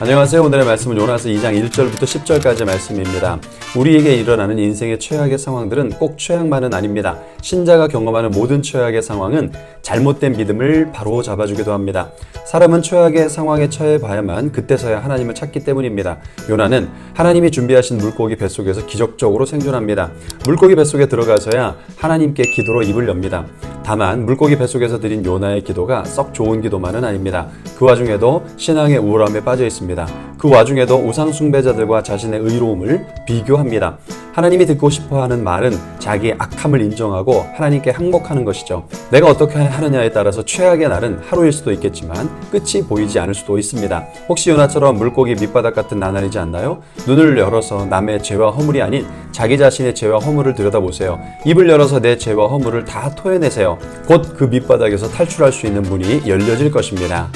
안녕하세요. 오늘의 말씀은 요나서 2장 1절부터 10절까지 말씀입니다. 우리에게 일어나는 인생의 최악의 상황들은 꼭 최악만은 아닙니다. 신자가 경험하는 모든 최악의 상황은 잘못된 믿음을 바로 잡아주기도 합니다. 사람은 최악의 상황에 처해 봐야만 그때서야 하나님을 찾기 때문입니다. 요나는 하나님이 준비하신 물고기 뱃속에서 기적적으로 생존합니다. 물고기 뱃속에 들어가서야 하나님께 기도로 입을 엽니다. 다만 물고기 뱃속에서 드린 요나의 기도가 썩 좋은 기도만은 아닙니다. 그 와중에도 신앙의 우울함에 빠져 있습니다. 그 와중에도 우상 숭배자들과 자신의 의로움을 비교합니다. 하나님이 듣고 싶어 하는 말은 자기의 악함을 인정하고 하나님께 항복하는 것이죠. 내가 어떻게 하느냐에 따라서 최악의 날은 하루일 수도 있겠지만 끝이 보이지 않을 수도 있습니다. 혹시 요나처럼 물고기 밑바닥 같은 나날이지 않나요? 눈을 열어서 남의 죄와 허물이 아닌 자기 자신의 죄와 허물을 들여다보세요. 입을 열어서 내 죄와 허물을 다 토해내세요. 곧 그 밑바닥에서 탈출할 수 있는 문이 열려질 것입니다.